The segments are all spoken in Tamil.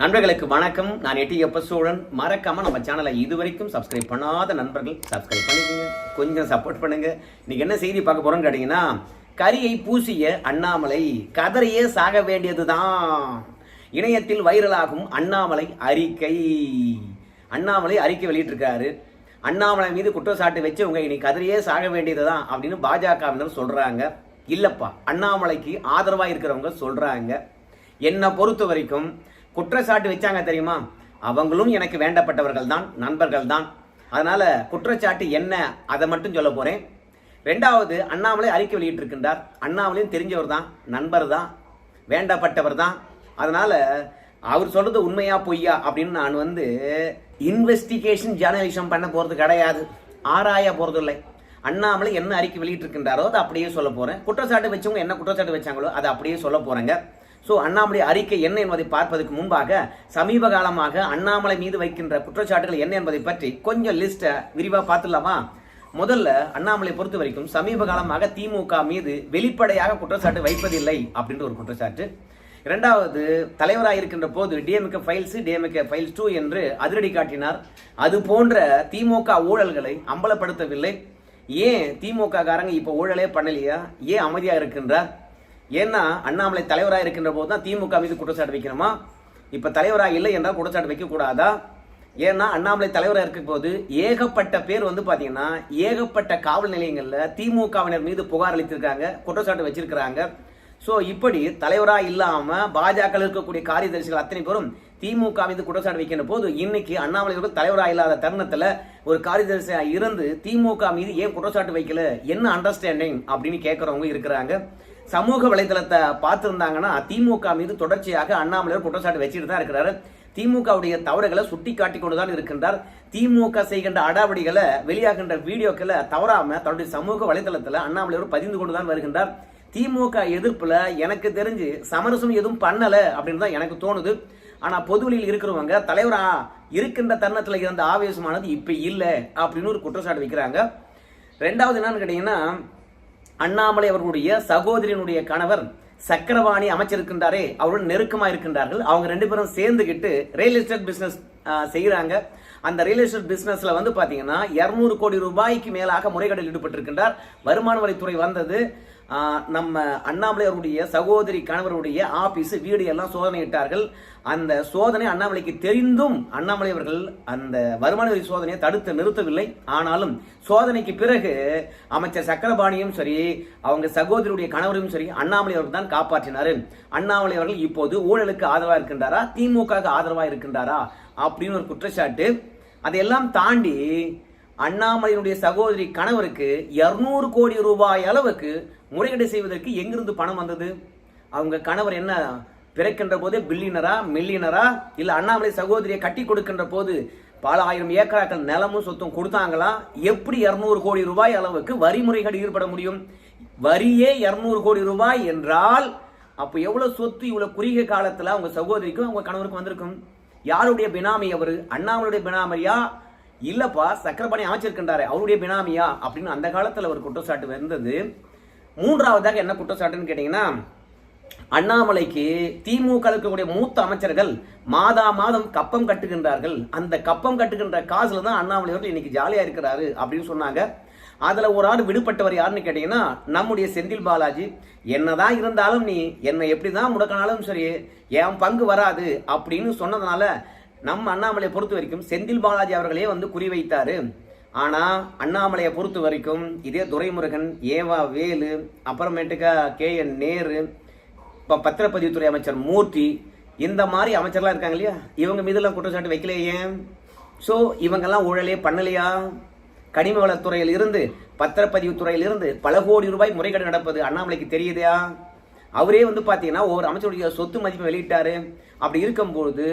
நண்பர்களுக்கு வணக்கம். நான் எட்டி எப்ப சோழன் மறக்காம நம்ம சேனலை இதுவரைக்கும் சப்ஸ்கிரைப் பண்ணாத நண்பர்கள் சப்ஸ்கிரைப் பண்ணிக்கோங்க. கொஞ்சம் சப்போர்ட் பண்ணுங்க. இன்னைக்கு என்ன செய்தி பார்க்க போறோம்னு கேட்டீங்கன்னா கரியை பூசிய அண்ணாமலை கதறையே சாக வேண்டியதுதான். இணையத்தில் வைரலாகும் அண்ணாமலை அறிக்கை. அண்ணாமலை அறிக்கை வெளியிட்டிருக்காரு. அண்ணாமலை மீது குற்றச்சாட்டு வச்சவங்க இனி கதிரையே சாக வேண்டியதுதான் அப்படின்னு பாஜகவினர் சொல்றாங்க. இல்லப்பா அண்ணாமலைக்கு ஆதரவா இருக்கிறவங்க சொல்றாங்க. என்னை பொறுத்த வரைக்கும் குற்றச்சாட்டு வச்சாங்க தெரியுமா? அவங்களும் எனக்கு வேண்டப்பட்டவர்கள் தான் நண்பர்கள் தான் அதனால குற்றச்சாட்டு என்ன அதை மட்டும் சொல்ல போறேன். ரெண்டாவது அண்ணாமலை அறிக்கை வெளியிட்டிருக்கின்றார். அண்ணாமலையும் தெரிஞ்சவர் தான் நண்பர் தான் வேண்டப்பட்டவர் தான் அதனால அவர் சொல்றது உண்மையா பொய்யா அப்படின்னு நான் வந்து இன்வெஸ்டிகேஷன் ஜேர்னலிசம் பண்ண போறது கிடையாது. ஆராய போகிறது இல்லை அண்ணாமலை என்ன அறிக்கை வெளியிட்டிருக்கின்றாரோ அதை அப்படியே சொல்ல போறேன். குற்றச்சாட்டு வச்சவங்க என்ன குற்றச்சாட்டு வச்சாங்களோ அதை அப்படியே சொல்ல போறேங்க. ஸோ அண்ணாமலை அறிக்கை என்ன என்பதை பார்ப்பதற்கு முன்பாக சமீப காலமாக அண்ணாமலை மீது வைக்கின்ற குற்றச்சாட்டுகள் என்ன என்பதை பற்றி கொஞ்சம் லிஸ்ட்டை விரிவாக பார்த்துடலாமா? முதல்ல அண்ணாமலை பொறுத்த வரைக்கும் சமீப காலமாக திமுக மீது வெளிப்படையாக குற்றச்சாட்டு வைப்பதில்லை அப்படின்ற ஒரு குற்றச்சாட்டு. இரண்டாவது தலைவராக இருக்கின்ற போது DMK files DMK files two என்று அதிரடி காட்டினார். அது போன்ற திமுக ஊழல்களை அம்பலப்படுத்தவில்லை. ஏன் திமுக காரங்க இப்போ ஊழலே பண்ணலையா? ஏன் அமைதியாக இருக்கின்றார்? ஏன்னா அண்ணாமலை தலைவராக இருக்கின்ற போது தான் திமுக மீது குற்றச்சாட்டு வைக்கணுமா? இப்போ தலைவராக இல்லை என்றால் குற்றச்சாட்டு வைக்கக்கூடாதா? ஏன்னா அண்ணாமலை தலைவராக இருக்கும் போது ஏகப்பட்ட பேர் வந்து பார்த்தீங்கன்னா ஏகப்பட்ட காவல் நிலையங்களில் திமுகவினர் மீது புகார் அளித்திருக்காங்க குற்றச்சாட்டு வச்சிருக்கிறாங்க. ஸோ இப்படி தலைவராக இல்லாமல் பாஜக இருக்கக்கூடிய காரியதரிசிகள் அத்தனை பேரும் திமுக மீது குற்றச்சாட்டு வைக்கின்ற போது இன்னைக்கு அண்ணாமலை அவர்கள் தலைவராக இல்லாத தருணத்தில் ஒரு காரியதரிசியாக இருந்து திமுக மீது ஏன் குற்றச்சாட்டு வைக்கல? என்ன அண்டர்ஸ்டாண்டிங் அப்படின்னு கேட்குறவங்க இருக்கிறாங்க. சமூக வலைதளத்தை பார்த்துருந்தாங்கன்னா திமுக மீது தொடர்ச்சியாக அண்ணாமலை குற்றச்சாட்டு வச்சுட்டு தான் இருக்கிறாரு. திமுகவுடைய தவறுகளை சுட்டி காட்டி கொண்டு தான் இருக்கின்றார். திமுக செய்கின்ற அடாவடிகளை வெளியாகின்ற வீடியோக்களை தவறாம தன்னுடைய சமூக வலைதளத்தில் அண்ணாமலை பதிந்து கொண்டு தான் வருகின்றார். திமுக எதிர்ப்புல எனக்கு தெரிஞ்சு சமரசம் எதுவும் பண்ணல அப்படின்னு தான் எனக்கு தோணுது. ஆனா பொதுவெளியில் இருக்கிறவங்க தலைவரா இருக்கின்ற தருணத்தில் இருந்த ஆவேசமானது இப்ப இல்லை அப்படின்னு ஒரு குற்றச்சாட்டு வைக்கிறாங்க. ரெண்டாவது என்னன்னு கேட்டீங்கன்னா அண்ணாமலை அவர்களுடைய சகோதரியினுடைய கணவர் சக்கரவாணி அமைச்சிருக்கின்றாரே அவருடன் நெருக்கமா இருக்கின்றார்கள் அவங்க ரெண்டு பேரும் சேர்ந்துகிட்டு ரியல் எஸ்டேட் பிசினஸ் செய்கிறாங்க அந்த ரியல் எஸ்டேட் பிசினஸ்ல வந்து பாத்தீங்கன்னா இருநூறு கோடி ரூபாய்க்கு மேலாக முறைகேடில் ஈடுபட்டிருக்கின்றார். வருமான வரித்துறை வந்தது. நம்ம அண்ணாமலை அவருடைய சகோதரி கணவருடைய ஆபீஸ் வீடு எல்லாம் சோதனையிட்டார்கள். அந்த சோதனை அண்ணாமலைக்கு தெரிந்தும் அண்ணாமலை அவர்கள் அந்த வருமான வரி சோதனையை தடுத்து நிறுத்தவில்லை. ஆனாலும் சோதனைக்கு பிறகு அமைச்சர் சக்கரபாணியும் சரி அவங்க சகோதரியுடைய கணவரையும் சரி அண்ணாமலை அவர்கள் தான் காப்பாற்றினார். அண்ணாமலை அவர்கள் இப்போது ஊழலுக்கு ஆதரவாக இருக்கின்றாரா? திமுக ஆதரவாக இருக்கின்றாரா? அப்படின்னு ஒரு குற்றச்சாட்டு. அதையெல்லாம் தாண்டி அண்ணாமலையினுடைய சகோதரி கணவருக்கு இருநூறு கோடி ரூபாய் அளவுக்கு முறைகேடு செய்வதற்கு எங்கிருந்து பணம் வந்தது? அவங்க கணவர் என்ன பிறக்கின்ற போதே பில்லியனரா மில்லியனரா இல்ல அண்ணாமலை சகோதரியை கட்டி கொடுக்கின்ற போது பல ஆயிரம் ஏக்கராக்கள் நிலமும் சொத்தும் கொடுத்தாங்களா? எப்படி இரநூறு கோடி ரூபாய் அளவுக்கு வரி முறைகள் ஈடுபட முடியும்? வரியே இரநூறு கோடி ரூபாய் என்றால் அப்போ எவ்வளவு சொத்து இவ்வளவு குறுகிய காலத்துல அவங்க சகோதரிக்கும் அவங்க கணவருக்கும் வந்திருக்கும்? யாருடைய பினாமி அவர்? அண்ணாமலுடைய பினாமியா? இல்லப்பா சக்கரபாணி அமைச்சிருக்கின்றாரு அவருடைய பினாமியா? அப்படின்னு அந்த காலத்துல ஒரு குற்றச்சாட்டு வந்தது. மூன்றாவதாக என்ன குற்றச்சாட்டுன்னு கேட்டீங்கன்னா அண்ணாமலைக்கு திமுக இருக்கக்கூடிய மூத்த அமைச்சர்கள் மாதா மாதம் கப்பம் கட்டுகின்றார்கள். அந்த கப்பம் கட்டுகின்ற காசுல தான் அண்ணாமலை அவர்கள் இன்னைக்கு ஜாலியா இருக்கிறாரு அப்படின்னு சொன்னாங்க. அதுல ஒரு ஆள் விடுபட்டவர் யாருன்னு கேட்டீங்கன்னா நம்முடைய செந்தில் பாலாஜி. என்னதான் இருந்தாலும் நீ என்னை எப்படிதான் முடக்கினாலும் சரி என் பங்கு வராது அப்படின்னு சொன்னதுனால நம்ம அண்ணாமலையை பொறுத்த வரைக்கும் செந்தில் பாலாஜி அவர்களே வந்து குறிவைத்தாரு. ஆனா அண்ணாமலையை பொறுத்த வரைக்கும் இதே துரைமுருகன் ஏவா வேலு அப்புறமேட்டுக்கா கே என் நேரு இப்போ பத்திரப்பதிவுத்துறை அமைச்சர் மூர்த்தி இந்த மாதிரி அமைச்சர்லாம் இருக்காங்க இல்லையா? இவங்க மீதெல்லாம் குற்றச்சாட்டு வைக்கலையே. ஸோ இவங்கெல்லாம் ஊழலே பண்ணலையா? கனிம வளத்துறையில் இருந்து பத்திரப்பதிவு துறையில் இருந்து பல கோடி ரூபாய் முறைகேடு நடப்பது அண்ணாமலைக்கு தெரியுதா? அவரே வந்து பார்த்தீங்கன்னா ஒவ்வொரு அமைச்சருடைய சொத்து மதிப்பை வெளியிட்டாரு. அப்படி இருக்கும்போது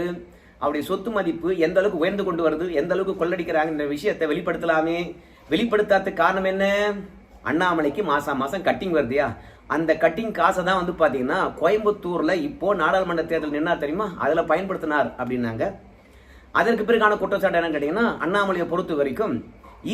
அவருடைய சொத்து மதிப்பு எந்த அளவுக்கு உயர்ந்து கொண்டு வருது எந்த அளவுக்கு கொள்ளடிக்கிறாங்கன்ற விஷயத்தை வெளிப்படுத்தலாமே. வெளிப்படுத்தாத காரணம் என்ன? அண்ணாமலைக்கு மாதம் மாசம் கட்டிங் வருதுயா? அந்த கட்டிங் காசை தான் வந்து பார்த்தீங்கன்னா கோயம்புத்தூர்ல இப்போ நாடாளுமன்ற தேர்தல் நின்னா தெரியுமா? அதில் பயன்படுத்தினார் அப்படின்னாங்க. அதற்கு பிறகான குற்றச்சாட்டு என்னன்னு கேட்டீங்கன்னா அண்ணாமலையை பொறுத்த வரைக்கும்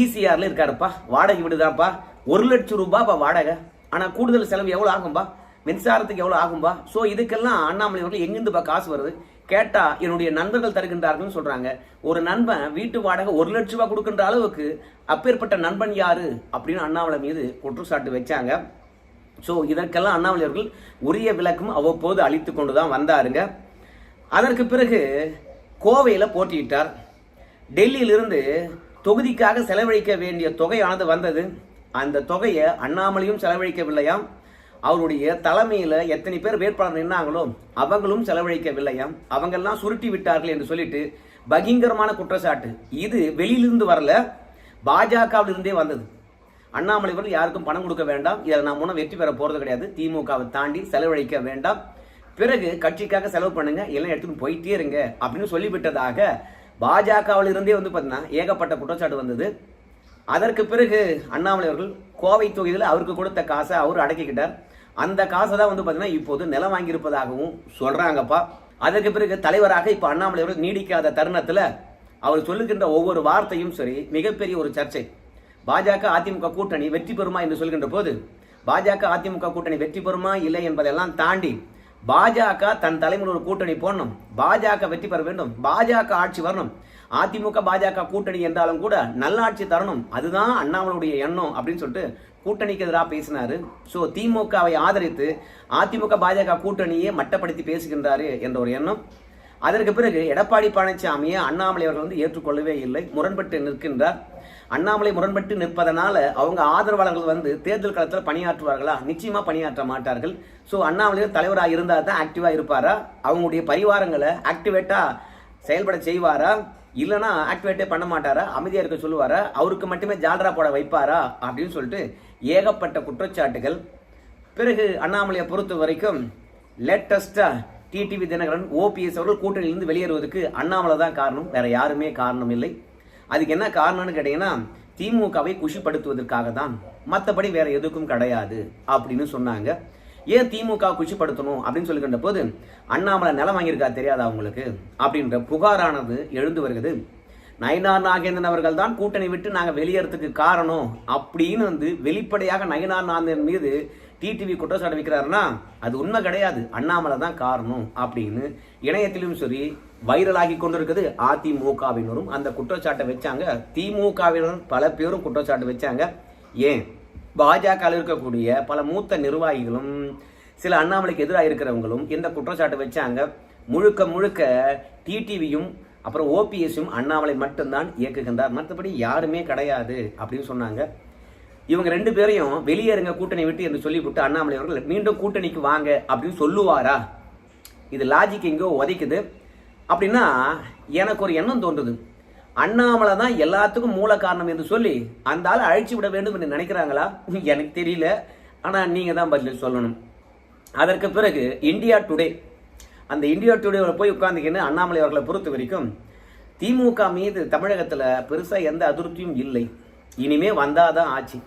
இசிஆரில் இருக்காருப்பா. வாடகை விடுதாப்பா ஒரு லட்சம் ரூபாய்ப்பா வாடகை. ஆனால் கூடுதல் செலவு எவ்வளோ ஆகும்பா? மின்சாரத்துக்கு எவ்வளோ ஆகும்பா? ஸோ இதுக்கெல்லாம் அண்ணாமலை அவர்கள் எங்கேருந்துப்பா காசு வருது? கேட்டால் என்னுடைய நண்பர்கள் தருகின்றார்கள்னு சொல்கிறாங்க ஒரு நண்பன் வீட்டு வாடகை ஒரு லட்ச ரூபா கொடுக்கின்ற அளவுக்கு அப்பேற்பட்ட நண்பன் யாரு? அப்படின்னு அண்ணாமலை மீது குற்றச்சாட்டு வச்சாங்க. ஸோ இதற்கெல்லாம் அண்ணாமலை அவர்கள் உரிய விளக்கம் அவ்வப்போது அளித்து கொண்டு தான் வந்தாருங்க. அதற்கு பிறகு கோவையில் போட்டியிட்டார். டெல்லியிலிருந்து தொகுதிக்காக செலவழிக்க வேண்டிய தொகையானது வந்தது. அந்த தொகையை அண்ணாமலையும் செலவழிக்கவில்லையாம். அவருடைய தலைமையில் எத்தனை பேர் வேட்பாளர் நின்னாங்களோ அவங்களும் செலவழிக்கவில்லையாம் அவங்கெல்லாம் சுருட்டி விட்டார்கள் என்று சொல்லிட்டு பகிங்கரமான குற்றச்சாட்டு. இது வெளியிலிருந்து வரல. பாஜகவிலிருந்தே வந்தது. அண்ணாமலை அவர்கள் யாருக்கும் பணம் கொடுக்க வேண்டாம். இதில் நான் முன்ன வெற்றி பெற போகிறது கிடையாது. திமுகவை தாண்டி செலவழிக்க வேண்டாம். பிறகு கட்சிக்காக செலவு பண்ணுங்க எல்லாம் எடுத்துன்னு போயிட்டே இருங்க அப்படின்னு சொல்லிவிட்டதாக பாஜகவில் இருந்தே வந்து பார்த்தீங்கன்னா ஏகப்பட்ட குற்றச்சாட்டு வந்தது. அதற்கு பிறகு அண்ணாமலை அவர்கள் கோவை தொகுதியில் அவருக்கு கொடுத்த காசை அவர் அடக்கிக்கிட்டார். அந்த காசை தான் வந்து பார்த்தீங்கன்னா இப்போது நிலம் வாங்கியிருப்பதாகவும் சொல்கிறாங்கப்பா அதற்கு பிறகு தலைவராக இப்போ அண்ணாமலை அவர்கள் நீடிக்காத தருணத்தில் அவர் சொல்லுகின்ற ஒவ்வொரு வார்த்தையும் சரி மிகப்பெரிய ஒரு சர்ச்சை. பாஜக அதிமுக கூட்டணி வெற்றி பெறுமா என்று சொல்கின்ற போது பாஜக அதிமுக கூட்டணி வெற்றி பெறுமா இல்லை என்பதெல்லாம் தாண்டி பாஜக தன் தலைமையில் ஒரு கூட்டணி போடணும். பாஜக வெற்றி பெற வேண்டும். பாஜக ஆட்சி வரணும். அதிமுக பாஜக கூட்டணி என்றாலும் கூட நல்லாட்சி தரணும். அதுதான் அண்ணாமலையுடைய எண்ணம் அப்படின்னு சொல்லிட்டு கூட்டணிக்கு எதிராக பேசினாரு. ஸோ திமுகவை ஆதரித்து அதிமுக பாஜக கூட்டணியே மட்டப்படுத்தி பேசுகின்றாரு என்ற ஒரு எண்ணம். அதற்கு பிறகு எடப்பாடி பழனிசாமியை அண்ணாமலை அவர்கள் வந்து ஏற்றுக்கொள்ளவே இல்லை. முரண்பட்டு நிற்கின்றார். அண்ணாமலை முரண்பட்டு நிற்பதனால அவங்க ஆதரவாளர்கள் வந்து தேர்தல் களத்தில் பணியாற்றுவார்களா? நிச்சயமாக பணியாற்ற மாட்டார்கள். ஸோ அண்ணாமலை தலைவராக இருந்தால் தான் ஆக்டிவாக இருப்பாரா? அவங்களுடைய பரிவாரங்களை ஆக்டிவேட்டாக செயல்பட செய்வாரா? இல்லைனா ஆக்டிவேட்டே பண்ண மாட்டாரா? அமைதியாக இருக்க சொல்லுவாரா? அவருக்கு மட்டுமே ஜால்ரா போட வைப்பாரா? அப்படின்னு சொல்லிட்டு ஏகப்பட்ட குற்றச்சாட்டுகள். பிறகு அண்ணாமலையை பொறுத்த வரைக்கும் லேட்டஸ்டா டிடிவி தினகரன் ஓபிஎஸ் அவர்கள் கூட்டணியிலிருந்து வெளியேறுவதற்கு அண்ணாமலை தான் காரணம். வேற யாருமே காரணம் இல்லை. அதுக்கு என்ன காரணம்னு கேட்டீங்கன்னா திமுகவை குஷிப்படுத்துவதற்காக தான். மற்றபடி வேற எதுக்கும் கிடையாது அப்படின்னு சொன்னாங்க. ஏன் திமுக குஷிப்படுத்தணும் அப்படின்னு சொல்லுகின்ற போது அண்ணாமலை நிலம் வாங்கியிருக்கா தெரியாதா அவங்களுக்கு அப்படின்ற புகாரானது எழுந்து வருகிறது. நயனார் நாகேந்திரன் அவர்கள் தான் கூட்டணி விட்டு நாங்கள் வெளியேறதுக்கு காரணம் அப்படின்னு வந்து வெளிப்படையாக நயனார் நாகேந்திரன் மீது டிடிவி குற்றச்சாட்டு வைக்கிறாருன்னா அது உண்மை கிடையாது. அண்ணாமலை தான் காரணம் அப்படின்னு இணையத்திலும் சரி வைரலாகி கொண்டிருக்குது அதிமுகவினரும். அந்த குற்றச்சாட்டை வச்சாங்க. திமுகவினரும் பல பேரும் குற்றச்சாட்டு வச்சாங்க. ஏன்? பாஜக இருக்கக்கூடிய பல மூத்த நிர்வாகிகளும் சில அண்ணாமலைக்கு எதிராக இருக்கிறவங்களும் இந்த குற்றச்சாட்டு வச்சாங்க. முழுக்க முழுக்க டிடிவியும் அப்புறம் ஓபிஎஸும் அண்ணாமலை மட்டும்தான் இயக்குகின்றார். மற்றபடி யாருமே கிடையாது அப்படின்னு சொன்னாங்க. இவங்க ரெண்டு பேரையும் வெளியேறுங்க கூட்டணி விட்டு என்று சொல்லிவிட்டு அண்ணாமலை அவர்கள் மீண்டும் கூட்டணிக்கு வாங்க அப்படின்னு சொல்லுவாரா? இது லாஜிக் எங்கோ உதைக்குது. அப்படின்னா எனக்கு ஒரு எண்ணம் தோன்றுது. அண்ணாமலை தான் எல்லாத்துக்கும் மூல காரணம் என்று சொல்லி அந்த ஆள் அழிச்சு விட வேண்டும் என்று நினைக்கிறாங்களா? எனக்கு தெரியல. ஆனால் நீங்கள் தான் பதில் சொல்லணும். அதற்கு பிறகு இந்தியா டுடே அந்த இந்தியா டுடேவில் போய் உட்காந்துக்கின்னு அண்ணாமலை அவர்களை பொறுத்த வரைக்கும் திமுக மீது தமிழகத்தில் பெருசாக எந்த அதிருப்தியும் இல்லை. இனிமே வந்தாதான் ஆச்சு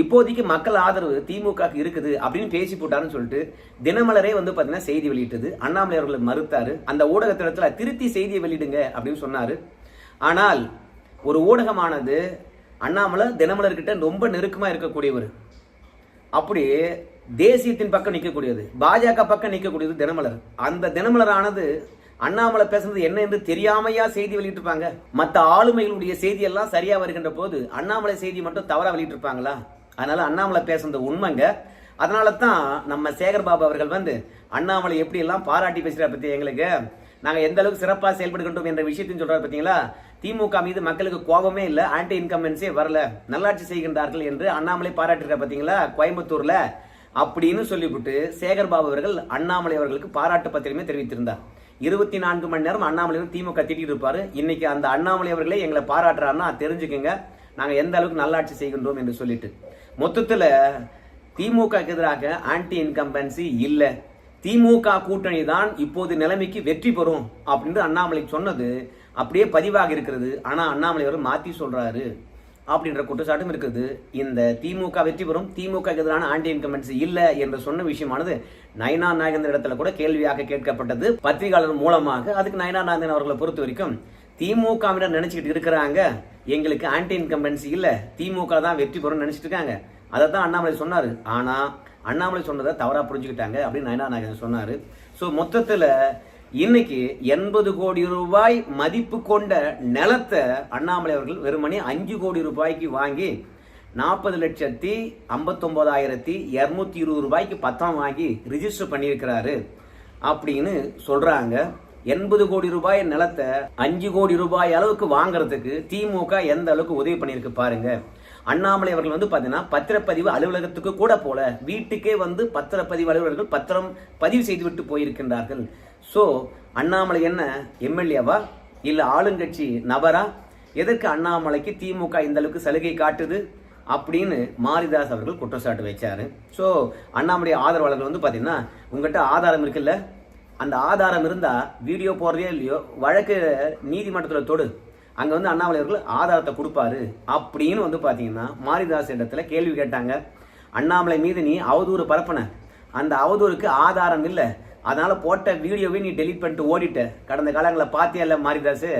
இப்போதைக்கு மக்கள் ஆதரவு திமுகக்கு இருக்குது அப்படின்னு பேசி போட்டாருன்னு சொல்லிட்டு தினமலரே வந்து பார்த்தீங்கன்னா செய்தி வெளியிட்டது. அண்ணாமலை அவர்களை மறுத்தாரு. அந்த ஊடகத்திடத்தில் திருத்தி செய்தியை வெளியிடுங்க அப்படின்னு சொன்னாரு. ஆனால் ஒரு ஊடகமானது அண்ணாமலை தினமலர்கிட்ட ரொம்ப நெருக்கமாக இருக்கக்கூடியவர். அப்படி தேசியத்தின் பக்கம் நிற்கக்கூடியது பாஜக பக்கம் நிற்கக்கூடியது தினமலர். அந்த தினமலரானது அண்ணாமலை பேசுறது என்ன என்று தெரியாமையா செய்தி வெளியிட்டிருப்பாங்க? மற்ற ஆளுமைகளுடைய செய்தி எல்லாம் சரியா வருகின்ற போது அண்ணாமலை செய்தி மட்டும் தவறா வெளியிட்டிருப்பாங்களா? அதனால அண்ணாமலை பேசுனது உண்மைங்க. அதனால தான் நம்ம சேகர் பாபு அவர்கள் வந்து அண்ணாமலை எப்படி எல்லாம் பாராட்டி பேசுற பத்தி எங்களுக்கு? நாங்கள் எந்த அளவுக்கு சிறப்பாக செயல்படுகின்றோம் என்ற விஷயத்தையும் சொல்றாரு பார்த்தீங்களா திமுக மீது மக்களுக்கு கோபமே இல்லை ஆன்டி இன்கம்பன்ஸே வரல நல்லாட்சி செய்கின்றார்கள் என்று அண்ணாமலை பாராட்டிருக்கார் பார்த்தீங்களா கோயம்புத்தூர்ல அப்படின்னு சொல்லிவிட்டு சேகர் பாபு அவர்கள் அண்ணாமலை அவர்களுக்கு பாராட்டு பத்திரமே தெரிவித்திருந்தார். இருபத்தி நான்கு மணி நேரம் அண்ணாமலை திமுக திட்டிட்டு இருப்பாரு. இன்னைக்கு அந்த அண்ணாமலை அவர்களே எங்களை பாராட்டுறாருன்னா தெரிஞ்சுக்கோங்க. நாங்கள் எந்த அளவுக்கு நல்லாட்சி செய்கின்றோம் என்று சொல்லிட்டு. மொத்தத்தில் திமுக எதிராக ஆன்டி இன்கம்பன்சி இல்லை. திமுக கூட்டணி தான் இப்போது நிலைமைக்கு வெற்றி பெறும் அப்படின்னு அண்ணாமலை சொன்னது அப்படியே பதிவாக இருக்கிறது. ஆனால் அண்ணாமலை அவர் மாற்றி சொல்கிறாரு அப்படின்ற குற்றச்சாட்டும் இருக்குது. இந்த திமுக வெற்றி பெறும் திமுக எதிரான ஆன்டி இன்கமெண்ட்ஸ் இல்லை என்று சொன்ன விஷயமானது நயனா நாகேந்திர இடத்துல கூட கேள்வியாக கேட்கப்பட்டது. பத்திரிகையாளர் மூலமாக அதுக்கு நயனா நாகேந்திரன் அவர்களை பொறுத்த வரைக்கும் திமுகவினர் நினைச்சுக்கிட்டு இருக்கிறாங்க. எங்களுக்கு ஆன்டி இன்கம்பன்சி இல்லை. திமுக தான் வெற்றி பெறும் நினைச்சிட்டு இருக்காங்க. அதை தான் அண்ணாமலை சொன்னார். ஆனால் அண்ணாமலை சொன்னதை தவறாக புரிஞ்சுக்கிட்டாங்க அப்படின்னு நயனா நாயகன் சொன்னார். ஸோ மொத்தத்தில் இன்னைக்கு எண்பது கோடி ரூபாய் மதிப்பு கொண்ட நிலத்தை அண்ணாமலை அவர்கள் வெறுமனே அஞ்சு கோடி ரூபாய்க்கு வாங்கி நாற்பது லட்சத்தி ஐம்பத்தொம்போதாயிரத்தி இரநூத்தி இருபது ரூபாய்க்கு பத்தம் வாங்கி ரிஜிஸ்டர் பண்ணியிருக்கிறாரு அப்படின்னு சொல்கிறாங்க எண்பது கோடி ரூபாய் நிலத்தை அஞ்சு கோடி ரூபாய் அளவுக்கு வாங்குறதுக்கு திமுக எந்த அளவுக்கு உதவி பண்ணியிருக்கு பாருங்க. அண்ணாமலை அவர்கள் வந்து பார்த்தீங்கன்னா பத்திரப்பதிவு அலுவலகத்துக்கு கூட போல வீட்டுக்கே வந்து பத்திரப்பதிவு அலுவலர்கள் பத்திரம் பதிவு செய்துவிட்டு போயிருக்கின்றார்கள். ஸோ அண்ணாமலை என்ன? எம்எல்ஏவா? இல்லை ஆளுங்கட்சி நபரா? எதற்கு அண்ணாமலைக்கு திமுக இந்த அளவுக்கு சலுகை காட்டுது? அப்படின்னு மாரிதாஸ் அவர்கள் குற்றச்சாட்டு வச்சார். ஸோ அண்ணாமலை ஆதரவாளர்கள் வந்து பார்த்தீங்கன்னா உங்ககிட்ட ஆதாரம் இருக்குல்ல? அந்த ஆதாரம் இருந்தால் வீடியோ போடுறதே இல்லையோ? வழக்கு நீதிமன்றத்தில் தொடு. அங்கே வந்து அண்ணாமலை அவர்கள் ஆதாரத்தை கொடுப்பாரு. அப்படின்னு வந்து பார்த்தீங்கன்னா மாரிதாஸ் இடத்துல கேள்வி கேட்டாங்க. அண்ணாமலை மீது நீ அவதூறு பரப்பின. அந்த அவதூறுக்கு ஆதாரம் இல்லை. அதனால் போட்ட வீடியோவை நீ டெலிட் பண்ணிட்டு ஓடிட்ட. கடந்த காலங்களில் பார்த்தியல்ல மாரிதாஸு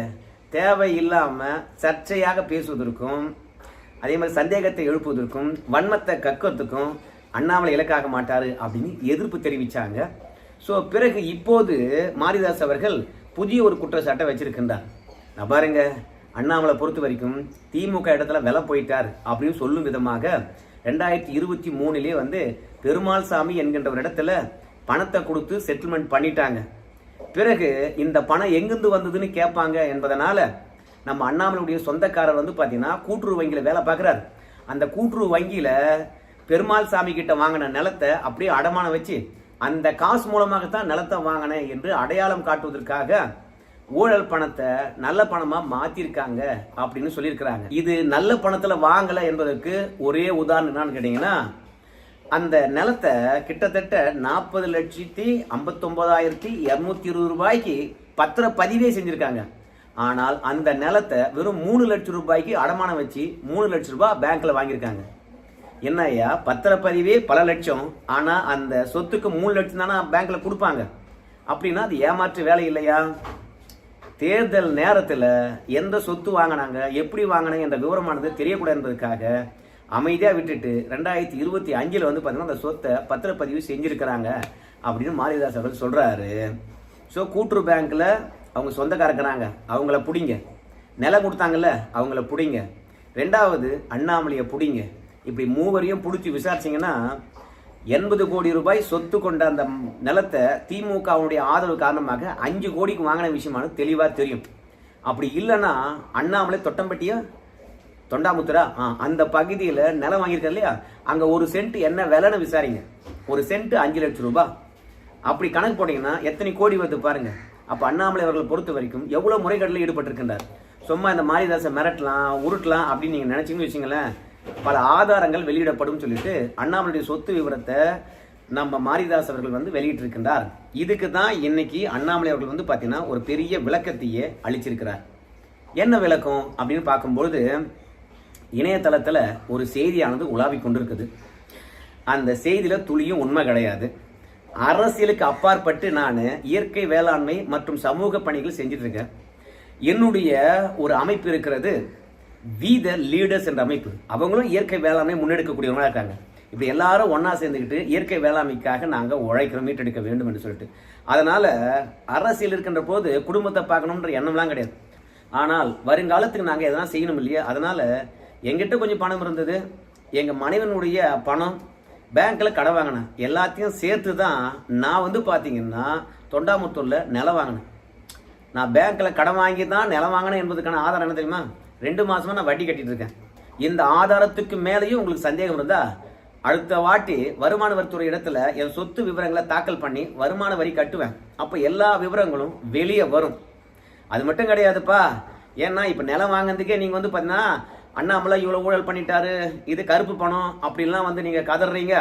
தேவை இல்லாமல் சர்ச்சையாக பேசுவதற்கும் அதே மாதிரி சந்தேகத்தை எழுப்புவதற்கும் வன்மத்தை கக்கிறதுக்கும் அண்ணாமலை இலக்காக மாட்டார் அப்படின்னு எதிர்ப்பு தெரிவித்தாங்க ஸோ பிறகு இப்போது மாரிதாஸ் அவர்கள் புதிய ஒரு குற்றச்சாட்டை வச்சிருக்கின்றார். நான் பாருங்க அண்ணாமலை பொறுத்த வரைக்கும் திமுக இடத்துல விலை போயிட்டார் அப்படின்னு சொல்லும் விதமாக ரெண்டாயிரத்தி இருபத்தி மூணுலேயே வந்து பெருமாள் சாமி என்கின்ற ஒரு இடத்துல பணத்தை கொடுத்து செட்டில்மெண்ட் பண்ணிட்டாங்க. பிறகு இந்த பணம் எங்கிருந்து வந்ததுன்னு கேட்பாங்க என்பதனால நம்ம அண்ணாமலையுடைய சொந்தக்காரர் வந்து பார்த்தீங்கன்னா கூட்டுறவு வங்கியில் வேலை பார்க்குறாரு. அந்த கூட்டுறவு வங்கியில் பெருமாள் சாமி கிட்ட வாங்கின நிலத்தை அப்படியே அடமானம் வச்சு அந்த காசு மூலமாகத்தான் நிலத்தை வாங்கினேன் என்று அடையாளம் காட்டுவதற்காக ஊழல் பணத்தை நல்ல பணமாக மாற்றிருக்காங்க அப்படின்னு சொல்லியிருக்கிறாங்க. இது நல்ல பணத்தில் வாங்கலை என்பதற்கு ஒரே உதாரணம் என்னன்னு கேட்டிங்கன்னா அந்த நிலத்தை கிட்டத்தட்ட நாற்பது லட்சத்தி ஐம்பத்தொம்போதாயிரத்தி இரநூத்தி இருபது ரூபாய்க்கு பத்திர பதிவே செஞ்சுருக்காங்க. ஆனால் அந்த நிலத்தை வெறும் மூணு லட்சம் ரூபாய்க்கு அடமானம் வச்சு மூணு லட்சம் ரூபாய் பேங்க்கில் வாங்கியிருக்காங்க. என்ன ஐயா பத்திரப்பதிவே பல லட்சம். ஆனால் அந்த சொத்துக்கு மூணு லட்சம் தானே பேங்க்கில் கொடுப்பாங்க. அப்படின்னா அது ஏமாற்று வேலை இல்லையா? தேர்தல் நேரத்தில் எந்த சொத்து வாங்கினாங்க எப்படி வாங்கினாங்க என்ற விவரமானது தெரியக்கூடாது என்பதற்காக அமைதியாக விட்டுட்டு ரெண்டாயிரத்தி இருபத்தி அஞ்சில் வந்து பார்த்தீங்கன்னா அந்த சொத்தை பத்திரப்பதிவு செஞ்சுருக்கிறாங்க அப்படின்னு மாரிதாஸ் அவர்கள் சொல்கிறாரு ஸோ கூட்டுறவு பேங்க்கில் அவங்க சொந்தக்காரக்கிறாங்க அவங்கள பிடிங்க. நிலம் கொடுத்தாங்கல்ல அவங்கள பிடிங்க. ரெண்டாவது அண்ணாமலையை பிடிங்க. இப்படி மூவரையும் பிடிச்சி விசாரிச்சிங்கன்னா எண்பது கோடி ரூபாய் சொத்து கொண்ட அந்த நிலத்தை திமுகவுடைய ஆதரவு காரணமாக அஞ்சு கோடிக்கு வாங்கின விஷயமானது தெளிவாக தெரியும். அப்படி இல்லைன்னா அண்ணாமலை தொட்டம்பட்டியை தொண்டாமுத்துரா? ஆ. அந்த பகுதியில் நிலம் வாங்கியிருக்காரு இல்லையா? அங்கே ஒரு சென்ட் என்ன விலைன்னு விசாரிங்க. ஒரு சென்ட் அஞ்சு லட்சம் ரூபாய் அப்படி கணக்கு போட்டீங்கன்னா எத்தனை கோடி வருது பாருங்க. அப்போ அண்ணாமலை அவர்கள் பொறுத்த வரைக்கும் எவ்வளோ முறைகேட்டில் ஈடுபட்டிருக்கின்றார். சும்மா இந்த மாரிதாசை மிரட்டலாம் உருட்டலாம் அப்படின்னு நீங்கள் நினச்சிங்கன்னு வச்சிங்களேன் பல ஆதாரங்கள் வெளியிடப்படும் சொல்லிட்டு அண்ணாமலையுடைய சொத்து விவரத்தை நம்ம மாரிதாஸ் அவர்கள் வந்து வெளியிட்டிருக்கின்றார். இதுக்கு தான் இன்னைக்கு அண்ணாமலை அவர்கள் வந்து பார்த்தீங்கன்னா ஒரு பெரிய விளக்கத்தையே அளிச்சிருக்கிறார். என்ன விளக்கம் அப்படின்னு பார்க்கும்பொழுது இணையதளத்தில் ஒரு செய்தியானது உலாவிக் கொண்டிருக்குது. அந்த செய்தியில் துளியும் உண்மை கிடையாது. அரசியலுக்கு அப்பாற்பட்டு நான் இயற்கை வேளாண்மை மற்றும் சமூக பணிகள் செஞ்சிட்ருக்கேன் என்னுடைய ஒரு அமைப்பு இருக்கிறது வி த லீடர்ஸ் என்ற அமைப்பு. அவங்களும் இயற்கை வேளாண்மை முன்னெடுக்கக்கூடியவங்களாக இருக்காங்க. இப்படி எல்லாரும் ஒன்றா சேர்ந்துக்கிட்டு இயற்கை வேளாண்மைக்காக நாங்கள் உழைக்கிறோம் மீட்டெடுக்க வேண்டும் என்று சொல்லிட்டு. அதனால் அரசியல் இருக்கின்ற போது குடும்பத்தை பார்க்கணுன்ற எண்ணம்லாம் கிடையாது. ஆனால் வருங்காலத்துக்கு நாங்கள் எதனா செய்யணும் இல்லையா? அதனால் எங்கிட்ட கொஞ்சம் பணம் இருந்தது. எங்கள் மனைவனுடைய பணம் பேங்க்கில் கடை வாங்கினேன். எல்லாத்தையும் சேர்த்து தான் நான் வந்து பார்த்தீங்கன்னா தொண்டாமுத்தூரில் நிலம் வாங்கினேன். நான் பேங்க்கில் கடன் வாங்கி தான் நிலம் வாங்கினேன் என்பதுக்கான ஆதாரம் என்ன தெரியுமா? ரெண்டு மாதமாக நான் வட்டி கட்டிகிட்டு இருக்கேன். இந்த ஆதாரத்துக்கு மேலேயும் உங்களுக்கு சந்தேகம் இருந்தா அடுத்த வாட்டி வருமான வரித்துறை இடத்துல என் சொத்து விவரங்களை தாக்கல் பண்ணி வருமான வரி கட்டுவேன். அப்போ எல்லா விவரங்களும் வெளியே வரும். அது மட்டும் கிடையாதுப்பா. ஏன்னா இப்போ நிலம் வாங்கினதுக்கே நீங்கள் வந்து பார்த்தீங்கன்னா அண்ணாமலை இவ்வளோ ஊழல் பண்ணிட்டாரு இது கருப்பு பணம் அப்படின்லாம் வந்து நீங்கள் கதறீங்க.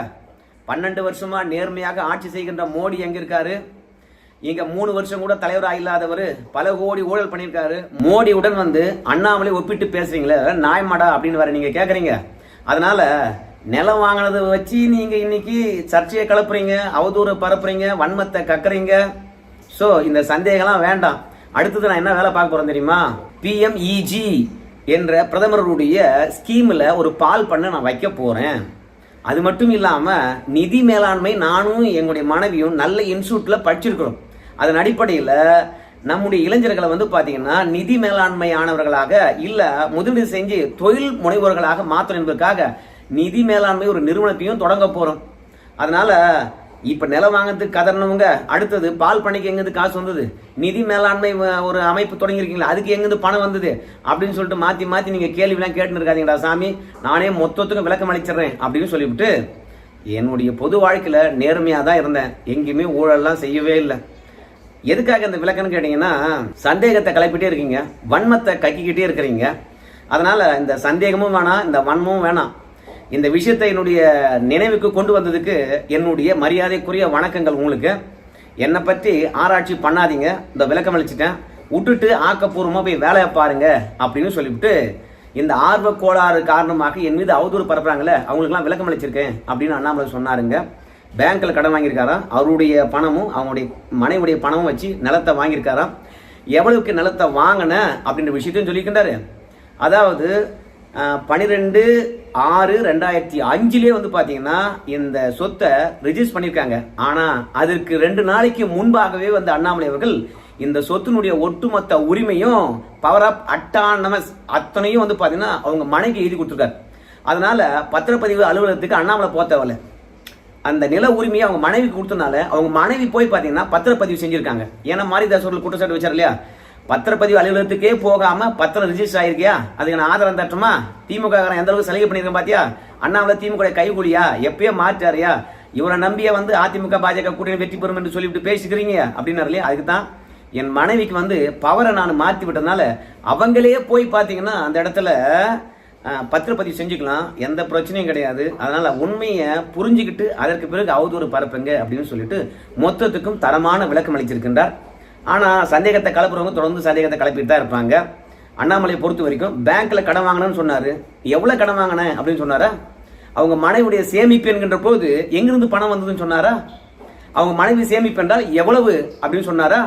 பன்னெண்டு வருஷமாக நேர்மையாக ஆட்சி செய்கின்ற மோடி எங்கே இருக்காரு? இங்கே மூணு வருஷம் கூட தலைவராக இல்லாதவர் பல கோடி ஊழல் பண்ணியிருக்காரு. மோடியுடன் வந்து அண்ணாமலை ஒப்பிட்டு பேசுறீங்களே நாயமாடா அப்படின்னு வர நீங்கள் கேட்குறீங்க அதனால் நிலம் வாங்கினதை வச்சு நீங்கள் இன்னைக்கு சர்ச்சையை கிளப்புறீங்க அவதூறு பரப்புறீங்க வன்மத்தை கக்குறீங்க. ஸோ இந்த சந்தேகம்லாம் வேண்டாம். அடுத்தது நான் என்ன வேலை பார்க்க போகிறேன் தெரியுமா? பிஎம்இஜி என்ற பிரதமருடைய ஸ்கீமில் ஒரு பால் பண்ண நான் வைக்க போகிறேன் அது மட்டும் இல்லாமல் நிதி மேலாண்மை நானும் எங்களுடைய மனைவியும் நல்ல இன்ஸ்டியூட்டில் படிச்சிருக்கிறோம். அதன் அடிப்படையில் நம்முடைய இளைஞர்களை வந்து பார்த்தீங்கன்னா நிதி மேலாண்மையானவர்களாக இல்லை முதலீடு செஞ்சு தொழில் முனைவோர்களாக மாற்றணும் என்பதற்காக நிதி மேலாண்மை ஒரு நிறுவனத்தையும் தொடங்க போகிறோம் அதனால் இப்ப நிலம் வாங்கிறதுக்கு கதறினவங்க அடுத்தது பால் பண்ணைக்கு எங்கிருந்து காசு வந்தது? நிதி மேலாண்மை ஒரு அமைப்பு தொடங்கியிருக்கீங்களா அதுக்கு எங்கிருந்து பணம் வந்தது? அப்படின்னு சொல்லிட்டு மாத்தி மாத்தி நீங்க கேள்விலாம் கேட்டுன்னு இருக்காதீங்கடா சாமி. நானே மொத்தத்துக்கும் விளக்கம் அளிச்சிடுறேன் அப்படின்னு சொல்லிவிட்டு என்னுடைய பொது வாழ்க்கையில நேர்மையா தான் இருந்தேன். எங்கேயுமே ஊழல்லாம் செய்யவே இல்லை. எதுக்காக இந்த விளக்கம்னு கேட்டீங்கன்னா சந்தேகத்தை கிளப்பிட்டே இருக்கீங்க. வன்மத்தை கக்கிக்கிட்டே இருக்கிறீங்க. அதனால இந்த சந்தேகமும் வேணாம் இந்த வன்மமும் வேணாம். இந்த விஷயத்தை என்னுடைய நினைவுக்கு கொண்டு வந்ததுக்கு என்னுடைய மரியாதைக்குரிய வணக்கங்கள் உங்களுக்கு. என்னை பற்றி ஆராய்ச்சி பண்ணாதீங்க. இந்த விளக்கம் அளிச்சிட்டேன். விட்டுட்டு ஆக்கப்பூர்வமாக போய் வேலையை பாருங்க அப்படின்னு சொல்லிவிட்டு இந்த ஆர்வ கோளாறு காரணமாக என் மீது அவதூறு பரப்புறாங்களே அவங்களுக்குலாம் விளக்கம் அளிச்சிருக்கேன் அப்படின்னு அண்ணாமலை சொன்னாருங்க. பேங்க்கில் கடன் வாங்கியிருக்காராம் அவருடைய பணமும் அவங்களுடைய மனைவியுடைய பணமும் வச்சு நிலத்தை வாங்கியிருக்காராம் எவ்வளவுக்கு நிலத்தை வாங்கின அப்படின்ற விஷயத்தையும் சொல்லியிருக்கின்றாரு அதாவது பனிரெண்டு ஆறு ரெண்டாயிரத்தி அஞ்சுலேயே வந்து பார்த்தீங்கன்னா இந்த சொத்தை ரிஜிஸ்ட் பண்ணியிருக்காங்க ஆனால் அதற்கு ரெண்டு நாளைக்கு முன்பாகவே வந்து அண்ணாமலை அவர்கள் இந்த சொத்தினுடைய ஒட்டுமொத்த உரிமையும் பவர் ஆஃப் அட்டானமஸ் அத்தனையும் வந்து பார்த்தீங்கன்னா அவங்க மனைவி எழுதி கொடுத்துருக்காரு. அதனால பத்திரப்பதிவு அலுவலகத்துக்கு அண்ணாமலை போக தேவையில்ல. அந்த நில உரிமையை அவங்க மனைவி கொடுத்தனால அவங்க மனைவி போய் பார்த்தீங்கன்னா பத்திரப்பதிவு செஞ்சுருக்காங்க. ஏன்னா மாரிதாஸ் அவர்கள் குற்றச்சாட்டு வச்சார் இல்லையா? பத்திரப்பதிவு அலுவலகத்துக்கே போகாம பத்திரம் ரிஜிஸ்டர் ஆயிருக்கியா? அதுக்கு நான் ஆதரவு தட்டுமா திமுக எந்த அளவுக்கு சலுகை பண்ணியிருக்கேன் பாத்தியா? அண்ணாவில் திமுக கைகூலியா? எப்பயோ மாற்றாரியா? இவரை நம்பியை வந்து அதிமுக பாஜக கூட்டணி வெற்றி பெறும் என்று சொல்லிவிட்டு பேசிக்கிறீங்க அப்படின்னாரு இல்லையா? அதுக்கு தான் என் மனைவிக்கு வந்து பவரை நான் மாற்றி விட்டதுனால அவங்களே போய் பார்த்தீங்கன்னா அந்த இடத்துல பத்திரப்பதிவு செஞ்சுக்கலாம். எந்த பிரச்சனையும் கிடையாது. அதனால் உண்மையை புரிஞ்சுக்கிட்டு அதற்கு பிறகு அவதூறு பரப்புங்க அப்படின்னு சொல்லிட்டு மொத்தத்துக்கும் தரமான விளக்கம் அளிச்சிருக்கின்றார் ஆனால் சந்தேகத்தை கலப்புறவங்க தொடர்ந்து சந்தேகத்தை கலப்பிட்டு தான் இருப்பாங்க. அண்ணாமலையை பொறுத்த வரைக்கும் பேங்க்கில் கடன் வாங்கினேன்னு சொன்னார். எவ்வளோ கடன் வாங்கினேன் அப்படின்னு சொன்னாரா? அவங்க மனைவியுடைய சேமிப்பு என்கின்ற போது எங்கிருந்து பணம் வந்ததுன்னு சொன்னாரா? அவங்க மனைவி சேமிப்பு என்றால் எவ்வளவு அப்படின்னு சொன்னாரா?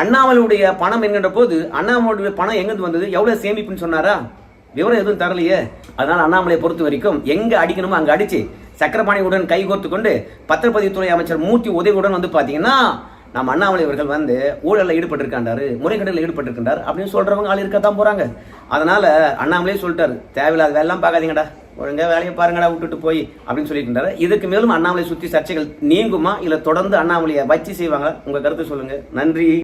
அண்ணாமலையுடைய பணம் என்கின்ற போது அண்ணாமலையுடைய பணம் எங்கிருந்து வந்தது? எவ்வளோ சேமிப்புன்னு சொன்னாரா? விவரம் எதுவும் தரலையே. அதனால் அண்ணாமலையை பொறுத்த வரைக்கும் எங்கே அடிக்கணுமோ அங்கே அடித்து சக்கரபாணியுடன் கைகோர்த்து கொண்டு பத்திரப்பதிவுத்துறை அமைச்சர் மூர்த்தி உதவியுடன் வந்து பார்த்தீங்கன்னா நம்ம அண்ணாமலை அவர்கள் வந்து ஊழலில் ஈடுபட்டிருக்காண்டாரு முறைகேடுல ஈடுபட்டிருக்கின்றார் அப்படின்னு சொல்றவங்க ஆள் இருக்கத்தான் போறாங்க. அதனால அண்ணாமலே சொல்லிட்டாரு தேவையில்லாத வேலைலாம் பார்க்காதீங்கடா ஒழுங்கா வேலையை பாருங்கடா விட்டுட்டு போய் அப்படின்னு சொல்லியிருக்கின்றாரு. இதுக்கு மேலும் அண்ணாமலை சுத்தி சர்ச்சைகள் நீங்குமா இல்லை தொடர்ந்து அண்ணாமலையை வச்சு செய்வாங்க உங்க கருத்து சொல்லுங்க. நன்றி.